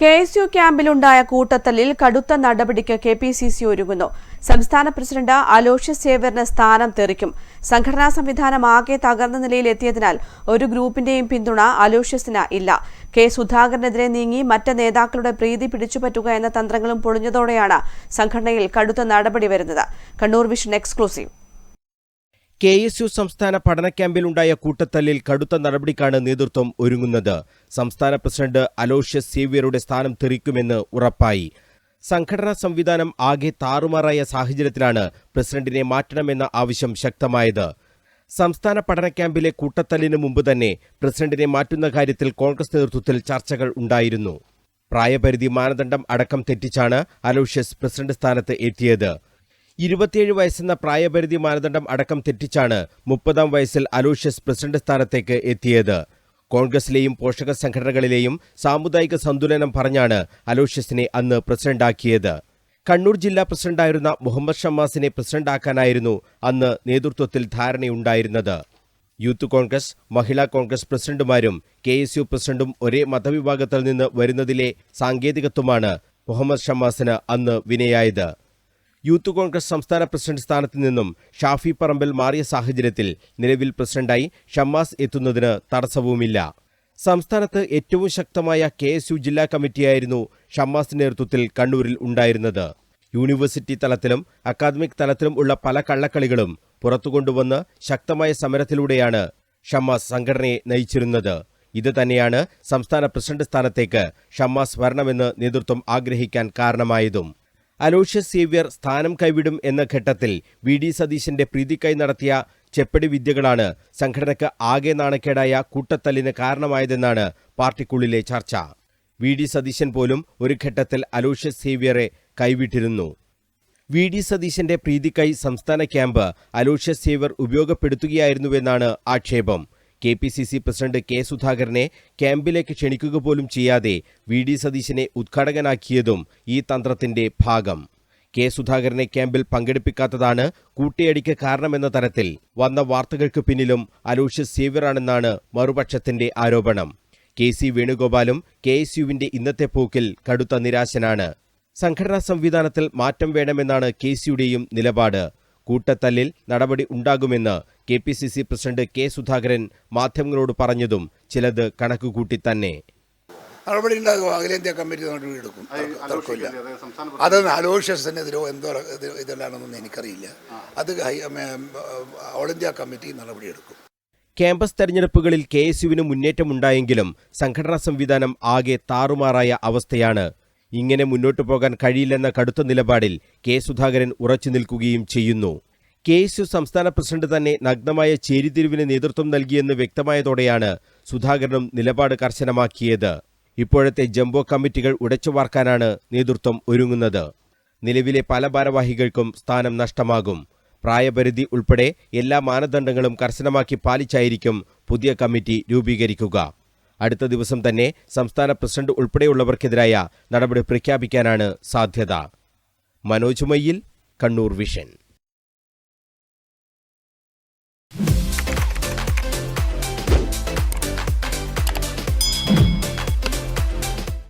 K S U ക്യാമ്പിലുണ്ടായ കൂട്ടത്തലിൽ കടുത്ത നടപടിക്ക് കെ പി സി സി ഒരുങ്ങുന്നു. സംസ്ഥാന പ്രസിഡന്റ് അലോഷ്യസ് സേവറിന് സ്ഥാനം തെറിക്കും. സംഘടനാ സംവിധാനം ആകെ തകർന്ന നിലയിലെത്തിയതിനാൽ ഒരു ഗ്രൂപ്പിന്റെയും പിന്തുണ അലോഷ്യസിന് ഇല്ല. കെ സുധാകരനെതിരെ നീങ്ങി മറ്റ് നേതാക്കളുടെ പ്രീതി പിടിച്ചുപറ്റുക എന്ന തന്ത്രങ്ങളും പൊളിഞ്ഞതോടെയാണ് സംഘടനയിൽ കടുത്ത നടപടി വരുന്നത്. Kannur vision exclusive. K S U സംസ്ഥാന പഠന ക്യാമ്പിലുണ്ടായ കൂട്ടത്തല്ലിൽ കടുത്ത നടപടിക്കാണ് നേതൃത്വം ഒരുങ്ങുന്നത്. സംസ്ഥാന പ്രസിഡന്റ് അലോഷ്യസ് സേവ്യറുടെ സ്ഥാനം തെറിക്കുമെന്ന് ഉറപ്പായി. സംഘടനാ സംവിധാനം ആകെ താറുമാറായ സാഹചര്യത്തിലാണ് പ്രസിഡന്റിനെ മാറ്റണമെന്ന ആവശ്യം ശക്തമായത്. സംസ്ഥാന പഠന ക്യാമ്പിലെ കൂട്ടത്തല്ലിന് മുമ്പ് തന്നെ പ്രസിഡന്റിനെ മാറ്റുന്ന കാര്യത്തിൽ കോൺഗ്രസ് നേതൃത്വത്തിൽ ചർച്ചകൾ ഉണ്ടായിരുന്നു. പ്രായപരിധി മാനദണ്ഡം അടക്കം തെറ്റിച്ചാണ് അലോഷ്യസ് പ്രസിഡന്റ് സ്ഥാനത്ത് എത്തിയത്. ഇരുപത്തിയേഴ് വയസ്സെന്ന പ്രായപരിധി മാനദണ്ഡം അടക്കം തെറ്റിച്ചാണ് മുപ്പതാം വയസ്സിൽ അലോഷ്യസ് പ്രസിഡന്റ് സ്ഥാനത്തേക്ക് എത്തിയത്. കോൺഗ്രസിലെയും പോഷക സംഘടനകളിലെയും സാമുദായിക സന്തുലനം പറഞ്ഞാണ് അലോഷ്യസിനെ അന്ന് പ്രസിഡന്റാക്കിയത്. കണ്ണൂർ ജില്ലാ പ്രസിഡന്റായിരുന്ന മുഹമ്മദ് ഷമ്മാസിനെ പ്രസിഡന്റാക്കാനായിരുന്നു അന്ന് നേതൃത്വത്തിൽ ധാരണയുണ്ടായിരുന്നത്. യൂത്ത് കോൺഗ്രസ് മഹിളാ കോൺഗ്രസ് പ്രസിഡന്റുമാരും കെ എസ് യു പ്രസിഡന്റും ഒരേ മതവിഭാഗത്തിൽ നിന്ന് വരുന്നതിലെ സാങ്കേതികത്വമാണ് മുഹമ്മദ് ഷമ്മാസിന് അന്ന് വിനയായത്. യൂത്ത് കോൺഗ്രസ് സംസ്ഥാന പ്രസിഡന്റ് സ്ഥാനത്ത് നിന്നും ഷാഫി പറമ്പിൽ മാറിയ സാഹചര്യത്തിൽ നിലവിൽ പ്രസിഡന്റായി ഷമ്മാസ് എത്തുന്നതിന് തടസ്സവുമില്ല. സംസ്ഥാനത്ത് ഏറ്റവും ശക്തമായ കെ എസ് യു ജില്ലാ കമ്മിറ്റിയായിരുന്നു ഷമ്മാസിന്റെ നേതൃത്വത്തിൽ കണ്ണൂരിൽ ഉണ്ടായിരുന്നത്. യൂണിവേഴ്സിറ്റി തലത്തിലും അക്കാദമിക് തലത്തിലും ഉള്ള പല കള്ളക്കളികളും പുറത്തുകൊണ്ടുവന്ന് ശക്തമായ സമരത്തിലൂടെയാണ് ഷമ്മാസ് സംഘടനയെ നയിച്ചിരുന്നത്. ഇത് തന്നെയാണ് സംസ്ഥാന പ്രസിഡന്റ് സ്ഥാനത്തേക്ക് ഷമ്മാസ് വരണമെന്ന് നേതൃത്വം ആഗ്രഹിക്കാൻ കാരണമായതും. അലോഷ്യസ് സേവ്യർ സ്ഥാനം കൈവിടും എന്ന ഘട്ടത്തിൽ വി ഡി സതീശന്റെ പ്രീതിക്കായി നടത്തിയ ചെപ്പടി വിദ്യകളാണ് സംഘടനയ്ക്ക് ആകെ നാണക്കേടായ കൂട്ടത്തല്ലിന് കാരണമായതെന്നാണ് പാർട്ടിക്കുള്ളിലെ ചർച്ച. വി ഡി സതീശൻ പോലും ഒരു ഘട്ടത്തിൽ അലോഷ്യസ് സേവ്യറെ കൈവിട്ടിരുന്നു. വി ഡി സതീശന്റെ പ്രീതിക്കായി സംസ്ഥാന ക്യാമ്പ് അലോഷ്യസ് സേവ്യർ ഉപയോഗപ്പെടുത്തുകയായിരുന്നുവെന്നാണ് ആക്ഷേപം. K P C C president K സുധാകരനെ ക്യാമ്പിലേക്ക് ക്ഷണിക്കുക പോലും ചെയ്യാതെ വി ഡി സതീശനെ ഉദ്ഘാടകനാക്കിയതും ഈ തന്ത്രത്തിന്റെ ഭാഗം. കെ സുധാകരനെ ക്യാമ്പിൽ പങ്കെടുപ്പിക്കാത്തതാണ് കൂട്ടിയടിക്ക് കാരണമെന്ന തരത്തിൽ വന്ന വാർത്തകൾക്ക് പിന്നിലും അലോഷ്യസ് സേവ്യറാണെന്നാണ് മറുപക്ഷത്തിന്റെ ആരോപണം. കെ സി വേണുഗോപാലും കെ എസ് യുവിന്റെ ഇന്നത്തെ പോക്കിൽ കടുത്ത നിരാശനാണ്. സംഘടനാ സംവിധാനത്തിൽ മാറ്റം വേണമെന്നാണ് കെ സിയുടെയും നിലപാട്. കൂട്ടത്തല്ലിൽ നടപടി ഉണ്ടാകുമെന്ന് K P C C president K Sudhakaran മാധ്യമങ്ങളോട് പറഞ്ഞതും ചിലത് കണക്കുകൂട്ടി തന്നെ. നടപടി ഉണ്ടാകും അഖിലേന്ത്യാ കമ്മിറ്റി നടപടി എടുക്കും. തർക്കമില്ല. അത് അലോഷ്യസിനെതിരോ എന്തോ ഇതെല്ലാണെന്നൊന്നും എനിക്കറിയില്ല. അത് ഓൾ ഇന്ത്യ കമ്മിറ്റി നടപടിയെടുക്കും ക്യാമ്പസ് തെരഞ്ഞെടുപ്പുകളിൽ കെ എസ് യുവിന് മുന്നേറ്റമുണ്ടായെങ്കിലും സംഘടനാ സംവിധാനം ആകെ താറുമാറായ അവസ്ഥയാണ് ഇങ്ങനെ മുന്നോട്ടു പോകാൻ കഴിയില്ലെന്ന കടുത്ത നിലപാടിൽ കെ സുധാകരൻ ഉറച്ചു നിൽക്കുകയും ചെയ്യുന്നു. കെ സംസ്ഥാന പ്രസിഡന്റ് തന്നെ നഗ്നമായ ചേരിതിരിവിന് നേതൃത്വം നൽകിയെന്ന് വ്യക്തമായതോടെയാണ് സുധാകരനും നിലപാട് കർശനമാക്കിയത്. ഇപ്പോഴത്തെ ജംബോ കമ്മിറ്റികൾ ഉടച്ചുവാർക്കാനാണ് നേതൃത്വം ഒരുങ്ങുന്നത്. നിലവിലെ പല ഭാരവാഹികൾക്കും സ്ഥാനം നഷ്ടമാകും. പ്രായപരിധി ഉൾപ്പെടെ എല്ലാ മാനദണ്ഡങ്ങളും കർശനമാക്കി പാലിച്ചായിരിക്കും പുതിയ കമ്മിറ്റി രൂപീകരിക്കുക. അടുത്ത ദിവസം തന്നെ സംസ്ഥാന പ്രസിഡന്റ് ഉൾപ്പെടെയുള്ളവർക്കെതിരായ നടപടി പ്രഖ്യാപിക്കാനാണ് സാധ്യത. മനോജ് മയ്യിൽ കണ്ണൂർ വിഷൻ.